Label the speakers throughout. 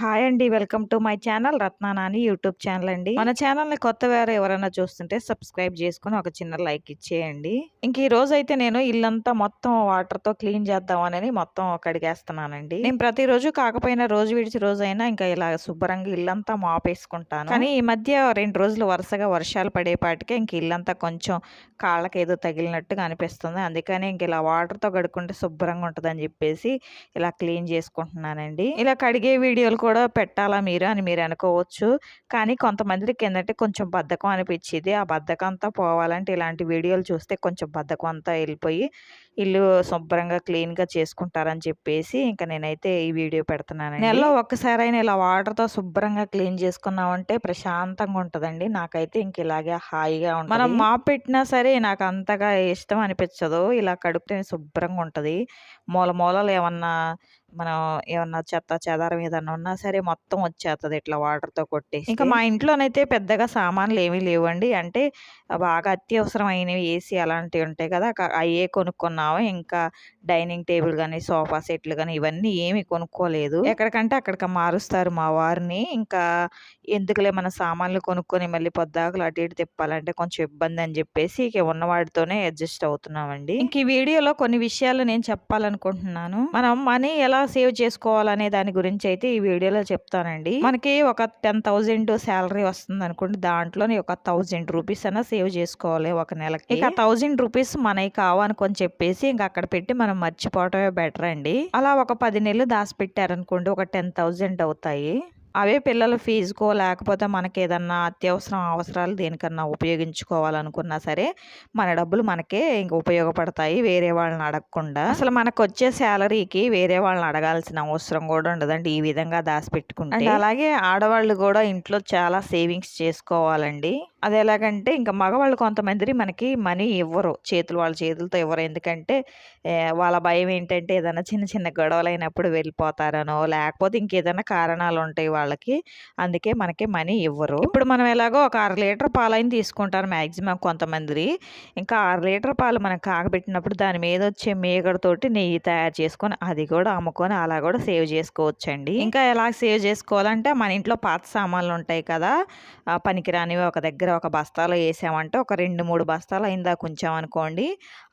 Speaker 1: Hi అండి. Welcome to my channel Ratnanani YouTube channel అండి. మన ఛానల్ని కొత్త వేరే ఎవరైనా చూస్తుంటే సబ్స్క్రైబ్ చేసుకుని ఒక చిన్న లైక్ ఇచ్చేయండి. ఇంక ఈ రోజు అయితే నేను ఇల్లంతా మొత్తం వాటర్తో క్లీన్ చేద్దామని మొత్తం కడిగేస్తున్నానండి నేను ప్రతిరోజు కాకపోయినా రోజు విడిచి రోజు అయినా ఇంకా ఇలా శుభ్రంగా ఇల్లంతా మాపేసుకుంటాను. కానీ ఈ మధ్య రెండు రోజులు వరుసగా వర్షాలు పడేపాటికే ఇంక ఇల్లంతా కొంచెం కాళ్ళకి ఏదో తగిలినట్టుగా అనిపిస్తుంది. అందుకని ఇంక ఇలా వాటర్తో కడుక్కుంటే శుభ్రంగా ఉంటుందని చెప్పేసి ఇలా క్లీన్ చేసుకుంటున్నానండి. ఇలా కడిగే వీడియోలు కూడా పెట్టాలా మీరు అని మీరు అనుకోవచ్చు. కానీ కొంతమందికి ఏంటంటే కొంచెం బద్ధకం అనిపించింది. ఆ బద్ధకం అంతా పోవాలంటే ఇలాంటి వీడియోలు చూస్తే కొంచెం బద్ధకం అంతా వెళ్ళిపోయి ఇల్లు శుభ్రంగా క్లీన్గా చేసుకుంటారని చెప్పేసి ఇంకా నేనైతే ఈ వీడియో పెడుతున్నాను నెలలో ఒక్కసారైనా ఇలా వాటర్తో శుభ్రంగా క్లీన్ చేసుకున్నామంటే ప్రశాంతంగా ఉంటుందండి. నాకైతే ఇంక ఇలాగే హాయిగా ఉంటుంది. మనం మాప్ పెట్టినా సరే నాకు అంతగా ఇష్టం అనిపించదు. ఇలా కడుపుతే శుభ్రంగా ఉంటుంది. మూల మూలలు ఏమన్నా మనం ఏమన్నా చెత్త చెదారం ఏదన్నా ఉన్నా సరే మొత్తం వచ్చేస్తుంది ఇట్లా వాటర్తో కొట్టేసి. ఇంకా మా ఇంట్లోనైతే పెద్దగా సామాన్లు ఏమీ లేవండి. అంటే బాగా అత్యవసరమైనవి ఏసీ అలాంటివి ఉంటాయి కదా అయ్యే కొనుక్కున్నాము ఇంకా డైనింగ్ టేబుల్ కానీ సోఫా సెట్లు కానీ ఇవన్నీ ఏమి కొనుక్కోలేదు. ఎక్కడికంటే అక్కడికి మారుస్తారు మా వారిని. ఇంకా ఎందుకులే మన సామాన్లు కొనుక్కొని మళ్ళీ పొద్దాకులు అటు ఇటు తిప్పాలంటే కొంచెం ఇబ్బంది అని చెప్పేసి ఇక ఉన్నవాడితోనే అడ్జస్ట్ అవుతున్నామండి. ఇంక ఈ వీడియోలో కొన్ని విషయాలు నేను చెప్పాలనుకుంటున్నాను. మనం మనీ ఎలా సేవ్ చేసుకోవాలనే దాని గురించి అయితే ఈ వీడియోలో చెప్తానండి. మనకి ఒక టెన్ థౌజండ్ శాలరీ వస్తుంది అనుకోండి. దాంట్లోనే ఒక థౌజండ్ రూపీస్ అయినా సేవ్ చేసుకోవాలి ఒక నెలకి. ఇక థౌజండ్ రూపీస్ మనకి కావనుకొని చెప్పేసి ఇంకా అక్కడ పెట్టి మనం మర్చిపోవటమే బెటర్ అండి. అలా ఒక పది నెలలు దాచి పెట్టారనుకోండి ఒక టెన్ థౌజండ్ అవుతాయి. అవే పిల్లల ఫీజుకో లేకపోతే మనకి ఏదన్నా అత్యవసరం అవసరాలు దేనికన్నా ఉపయోగించుకోవాలనుకున్నా సరే మన డబ్బులు మనకే ఇంక ఉపయోగపడతాయి వేరే వాళ్ళని అడగకుండా. అసలు మనకు వచ్చే శాలరీకి వేరే వాళ్ళని అడగాల్సిన అవసరం కూడా ఉండదండి ఈ విధంగా దాచిపెట్టుకుంటే. అలాగే ఆడవాళ్ళు కూడా ఇంట్లో చాలా సేవింగ్స్ చేసుకోవాలండి. అది ఎలాగంటే ఇంకా మగవాళ్ళు కొంతమంది మనకి మనీ ఇవ్వరు. చేతులు వాళ్ళ చేతులతో ఇవ్వరు. ఎందుకంటే వాళ్ళ భయం ఏంటంటే ఏదైనా చిన్న చిన్న గొడవలు అయినప్పుడు వెళ్ళిపోతారనో లేకపోతే ఇంకేదైనా కారణాలు ఉంటాయి వాళ్ళకి. అందుకే మనకి మనీ ఇవ్వరు. ఇప్పుడు మనం ఎలాగో ఒక అర లీటర్ పాలైన తీసుకుంటారు మ్యాక్సిమం కొంతమంది. ఇంకా అర లీటర్ పాలు మనం కాగబెట్టినప్పుడు దాని మీద వచ్చే మేగడతోటి నెయ్యి తయారు చేసుకొని అది కూడా అమ్ముకొని అలా కూడా సేవ్ చేసుకోవచ్చండి. ఇంకా ఎలా సేవ్ చేసుకోవాలంటే మన ఇంట్లో పాత సామాన్లు ఉంటాయి కదా పనికిరానివి ఒక దగ్గర ఒక బస్తాలో వేసామంటే ఒక రెండు మూడు బస్తాలు అయిందా కొంచెం అనుకోండి.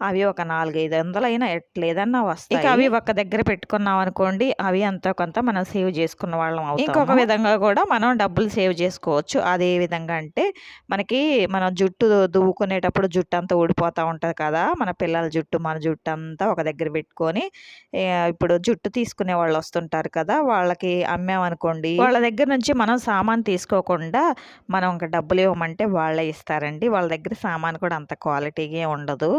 Speaker 1: అవి ఒక నాలుగైదు వందలు అయినా ఎట్లేదన్నా వస్తాయి. అవి ఒక దగ్గర పెట్టుకున్నాం అనుకోండి అవి అంతా కొంత మనం సేవ్ చేసుకున్న వాళ్ళం అవుతాం ఇంకొక విధంగా కూడా మనం డబ్బులు సేవ్ చేసుకోవచ్చు. అదే విధంగా అంటే మనకి మన జుట్టు దువ్వుకునేటప్పుడు జుట్టు అంతా ఊడిపోతూ ఉంటుంది కదా. మన పిల్లల జుట్టు మన జుట్టు అంతా ఒక దగ్గర పెట్టుకొని ఇప్పుడు జుట్టు తీసుకునే వాళ్ళు వస్తుంటారు కదా వాళ్ళకి అమ్మామనుకోండి. వాళ్ళ దగ్గర నుంచి మనం సామాన్ తీసుకోకుండా మనం ఇంకా డబ్బులు ఇవ్వమంటే వాళ్ళే ఇస్తారండి. వాళ్ళ దగ్గర సామాన్ కూడా అంత క్వాలిటీగా ఉండదు.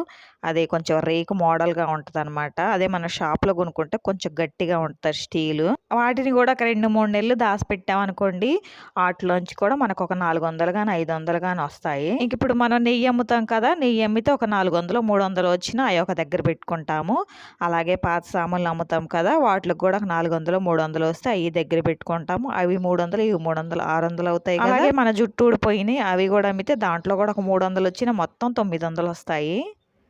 Speaker 1: అది కొంచెం రేకు మోడల్గా ఉంటుంది అనమాట అదే మన షాప్లో కొనుక్కుంటే కొంచెం గట్టిగా ఉంటుంది స్టీలు. వాటిని కూడా ఒక రెండు మూడు నెలలు దాచిపెట్టామనుకోండి వాటిలోంచి కూడా మనకు ఒక నాలుగు వందలు కానీ ఐదు వందలు కానీ వస్తాయి. ఇంక ఇప్పుడు మనం నెయ్యి అమ్ముతాం కదా నెయ్యి అమ్మితే ఒక నాలుగు వందలు మూడు వందలు వచ్చినా అవి ఒక దగ్గర పెట్టుకుంటాము. అలాగే పాత సామాన్లు అమ్ముతాం కదా వాటికి కూడా ఒక నాలుగు వందలు మూడు వందలు వస్తే అవి దగ్గర పెట్టుకుంటాము. అవి మూడు వందలు ఇవి మూడు వందలు ఆరు వందలు అవుతాయి అలాగే మన జుట్టు ఊడిపోయినాయి అవి కూడా అమ్మితే దాంట్లో కూడా ఒక మూడు వందలు వచ్చిన మొత్తం తొమ్మిది వందలు వస్తాయి.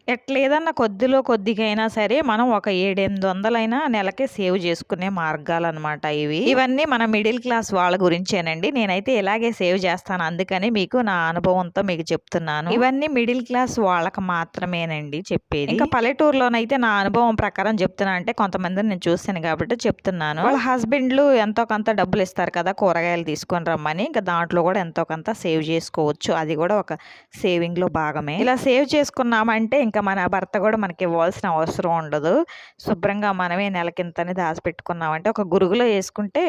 Speaker 1: ఎట్లేదన్నా కొద్దిలో కొద్దిగైనా సరే మనం ఒక ఏడెనిమిది వందలైనా నెలకే సేవ్ చేసుకునే మార్గాలు అనమాట ఇవి. ఇవన్నీ మన మిడిల్ క్లాస్ వాళ్ళ గురించేనండి. నేనైతే ఇలాగే సేవ్ చేస్తాను. అందుకని మీకు నా అనుభవంతో మీకు చెప్తున్నాను. ఇవన్నీ మిడిల్ క్లాస్ వాళ్ళకి మాత్రమేనండి చెప్పేది. ఇంకా పల్లెటూరులోనైతే నా అనుభవం ప్రకారం చెప్తున్నా అంటే కొంతమందిని నేను చూస్తాను కాబట్టి చెప్తున్నాను. వాళ్ళ హస్బెండ్లు ఎంతో కొంత డబ్బులు ఇస్తారు కదా కూరగాయలు తీసుకొని రమ్మని. ఇంకా దాంట్లో కూడా ఎంతో కొంత సేవ్ చేసుకోవచ్చు. అది కూడా ఒక సేవింగ్లో భాగమే. ఇలా సేవ్ చేసుకున్నామంటే ఇంకా మన భర్త కూడా మనకి ఇవ్వాల్సిన అవసరం ఉండదు. శుభ్రంగా మనమే నెలకింతని దాచిపెట్టుకున్నామంటే ఒక గురుగులో వేసుకుంటే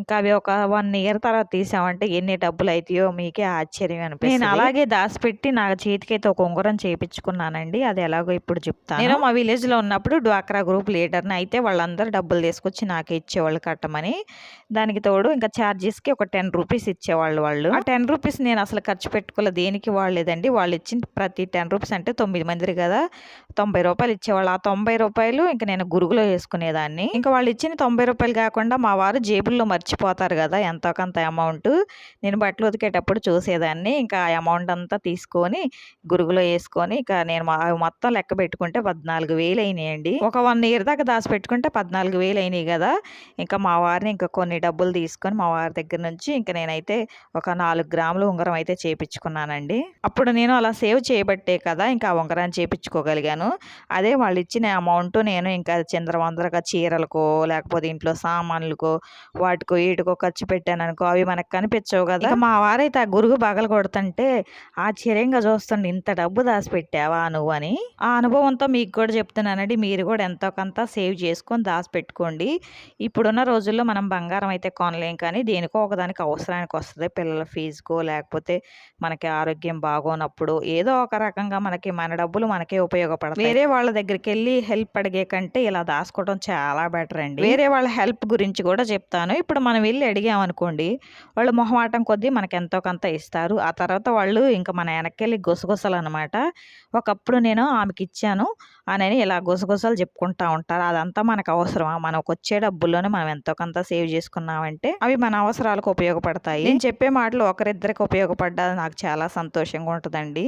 Speaker 1: ఇంకా అవి ఒక వన్ ఇయర్ తర్వాత తీసామంటే ఎన్ని డబ్బులు అవుతాయో మీకే ఆశ్చర్యం అనిపిస్తుంది. నేను అలాగే దాచిపెట్టి నా చేతికైతే ఒక ఉంగరం చేయించుకున్నానండి అది ఎలాగో ఇప్పుడు చెప్తాను. నేను మా విలేజ్లో ఉన్నప్పుడు డ్వాక్రా గ్రూప్ లీడర్ని అయితే వాళ్ళందరూ డబ్బులు తీసుకొచ్చి నాకు ఇచ్చేవాళ్ళు కట్టమని. దానికి తోడు ఇంకా ఛార్జెస్కి ఒక టెన్ రూపీస్ ఇచ్చేవాళ్ళు వాళ్ళు. ఆ టెన్ రూపీస్ నేను అసలు ఖర్చు పెట్టుకోలే దేనికి వాళ్ళేదండి వాళ్ళు ఇచ్చిన ప్రతి టెన్ రూపీస్ అంటే తొమ్మిది మంది కదా! తొంభై రూపాయలు ఇచ్చేవాళ్ళు. ఆ తొంభై రూపాయలు ఇంకా నేను గురుగులో వేసుకునేదాన్ని. ఇంకా వాళ్ళు ఇచ్చిన తొంభై రూపాయలు కాకుండా మా వారు జేబుల్లో మర్చిపోతారు కదా! ఎంతో కొంత అమౌంట్. నేను బట్టలు ఉతికేటప్పుడు చూసేదాన్ని. ఇంకా ఆ అమౌంట్ అంతా తీసుకొని గురుగులో వేసుకొని ఇక నేను అవి మొత్తం లెక్క పెట్టుకుంటే పద్నాలుగు వేలు అయినాయండి. ఒక వన్ ఇయర్ దాకా దాచి పెట్టుకుంటే పద్నాలుగు వేలు అయినాయి కదా! ఇంకా మా వారిని ఇంకా కొన్ని డబ్బులు తీసుకొని మా వారి దగ్గర నుంచి ఇంకా నేనైతే ఒక నాలుగు గ్రాములు ఉంగరం అయితే చేపించుకున్నానండి. అప్పుడు నేను అలా సేవ్ చేయబట్టే కదా! ఇంకా ఆ ఉంగరాన్ని చేపించుకోగలిగాను అదే వాళ్ళు ఇచ్చిన అమౌంట్ నేను ఇంకా చిందరవందరగా చీరలకో లేకపోతే ఇంట్లో సామాన్లకో వాటికో వీటికో ఖర్చు పెట్టాను అనుకో అవి మనకు కనిపించవు కదా. మా వారైతే ఆ గురుగు బగలు కొడుతుంటే ఆశ్చర్యంగా చూస్తుండే ఇంత డబ్బు దాచిపెట్టావా నువ్వు అని. ఆ అనుభవంతో మీకు కూడా చెప్తున్నానండి మీరు కూడా ఎంతో కొంత సేవ్ చేసుకొని దాచిపెట్టుకోండి ఇప్పుడున్న రోజుల్లో మనం బంగారం అయితే కొనలేం కానీ దేనికో ఒకదానికి అవసరానికి వస్తుంది. పిల్లల ఫీజుకో లేకపోతే మనకి ఆరోగ్యం బాగోనప్పుడు ఏదో ఒక రకంగా మనకి మన డబ్బులు మనకి ఉపయోగపడతాయి. వేరే వాళ్ళ దగ్గరికి వెళ్ళి హెల్ప్ అడిగే కంటే ఇలా దాచుకోవడం చాలా బెటర్ అండి. వేరే వాళ్ళ హెల్ప్ గురించి కూడా చెప్తాను. ఇప్పుడు మనం వెళ్ళి అడిగామనుకోండి వాళ్ళు మొహమాటం కొద్దీ మనకి ఎంతో కొంత ఇస్తారు. ఆ తర్వాత వాళ్ళు ఇంకా మన వెనక్కి గుసగుసలు అనమాట ఒకప్పుడు నేను ఆమెకి ఇచ్చాను అని ఇలా గుసగుసలు చెప్పుకుంటా ఉంటారు. అదంతా మనకు అవసరమా? మనకు వచ్చే డబ్బుల్లోనే మనం ఎంతో కొంత సేవ్ చేసుకున్నామంటే అవి మన అవసరాలకు ఉపయోగపడతాయి. నేను చెప్పే మాటలు ఒకరిద్దరికి ఉపయోగపడ్డా నాకు చాలా సంతోషంగా ఉంటుందండి.